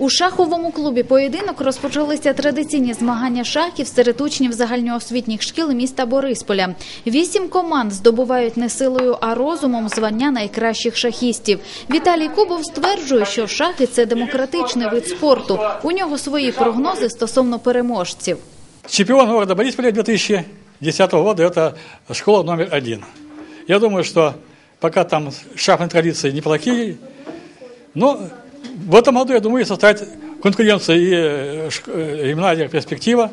У шаховому клубі поєдинок розпочалися традиційні змагання шахів серед учнів загальноосвітніх шкіл міста Борисполя. Вісім команд здобувають не силою, а розумом звання найкращих шахістів. Віталій Кубов стверджує, що шахи це демократичний вид спорту. У нього свої прогнози стосовно переможців. Чемпион города Борисполя 2010 года – это школа номер один. Я думаю, что пока там шахматные традиции неплохие, но в этом году, я думаю, составит конкуренция и э, шк- э, гимназия «Перспектива»,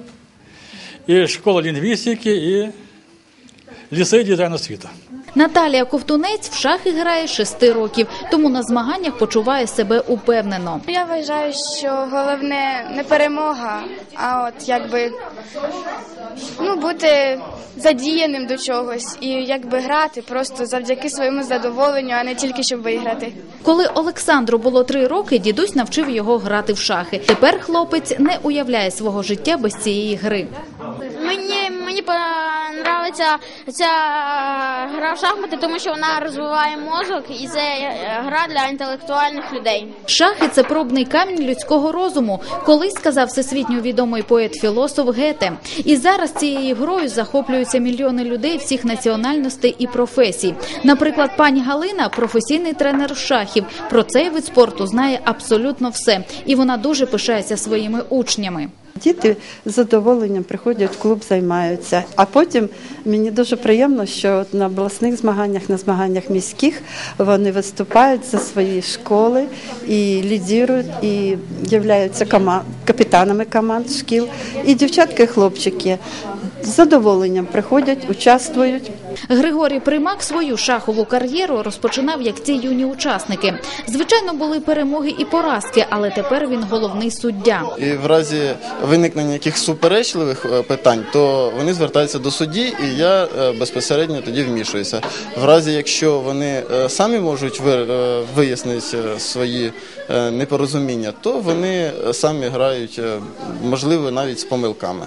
и школа лингвистики, и лицей дизайна света. Наталія Ковтунець в шахи грає шести років, тому на змаганнях почуває себе упевнено. Я вважаю, що головне не перемога, а от якби ну, бути задіяним до чогось і якби грати просто завдяки своєму задоволенню, а не тільки щоб виграти. Коли Олександру було три роки, дідусь навчив його грати в шахи. Тепер хлопець не уявляє свого життя без цієї гри. Мені ця гра в шахмати, тому що вона розвиває мозок і це е, гра для інтелектуальних людей. Шахи це пробний камінь людського розуму. Колись сказав всесвітньо відомий поет-філософ Гете. І зараз цією грою захоплюються мільйони людей всіх національностей і професій. Наприклад, пані Галина професійний тренер шахів. Про цей вид спорту знає абсолютно все, і вона дуже пишається своїми учнями. Діти з задоволенням приходять клуб, займаються. А потім мені дуже приємно, що на обласних змаганнях, на змаганнях міських вони виступають за свої школи і лідірують, і являються капітанами команд шкіл. І дівчатки, хлопчики з задоволенням приходять, участвують. Григорій Примак свою шахову кар'єру розпочинав як ці юні учасники. Звичайно, були перемоги і поразки, але тепер він головний суддя. І в разі виникнення якихось суперечливих е, питань, то вони звертаються до судді, і я е, безпосередньо тоді вмішуюся. В разі, якщо вони е, самі можуть ви- вияснити свої непорозуміння, то вони самі грають, можливо, навіть з помилками.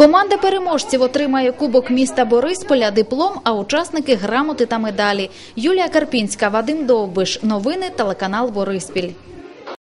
Команда переможців отримає кубок міста Борисполя, диплом, а учасники грамоти та медалі. Юлія Карпінська, Вадим Довбиш. Новини телеканал Бориспіль.